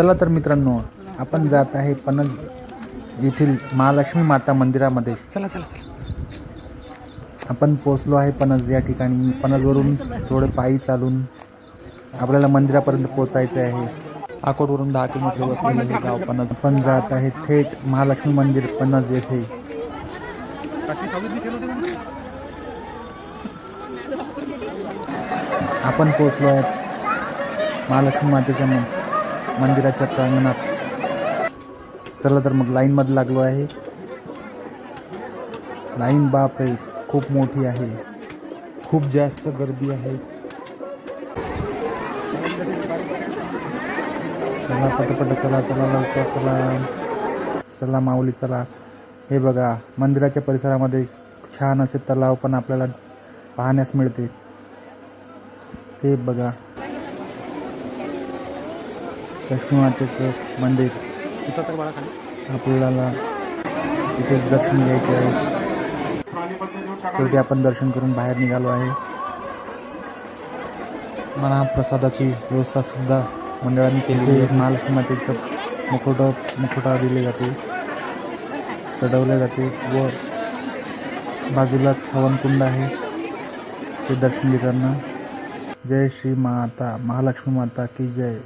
चला तर मित्रांनो आपण जात आहे पणज येथील महालक्ष्मी माता मंदिरामध्ये. चला चला चला. आपण पोचलो आहे पणज या ठिकाणी. पणजवरून थोडे पायी चालून आपल्याला मंदिरापर्यंत पोचायचे आहे. अकोटवरून दहा किलोमीटर वसलेले हे गाव पणज आपण जात आहे थेट महालक्ष्मी मंदिर पणज येथे. आपण पोचलो आहे महालक्ष्मी मातेच्या मन- मंदिराच्या प्रांगणात. चला तर मग लाईनमध्ये लागलो आहे. लाईन बाप आहे खूप मोठी आहे. खूप जास्त गर्दी आहे. चला पटपट चला चला लवकर चला. चला माऊली चला. हे बघा मंदिराच्या परिसरामध्ये छान असे तलाव पण आपल्याला पाहण्यास मिळते. ते बघा. लक्ष्मी मातेचं मंदिर. आपल्याला तिथे दर्शन घ्यायचे आहे. शेवटी आपण दर्शन करून बाहेर निघालो आहे. महाप्रसादाची व्यवस्था सुद्धा मंडळाने केली. आहे महालक्ष्मी मातेचं मुकुट मुकुटा दिले जाते. चढवले जाते व बाजूलाच हवनकुंड आहे. ते दर्शन घेताना. जय श्री माता महालक्ष्मी माता की जय.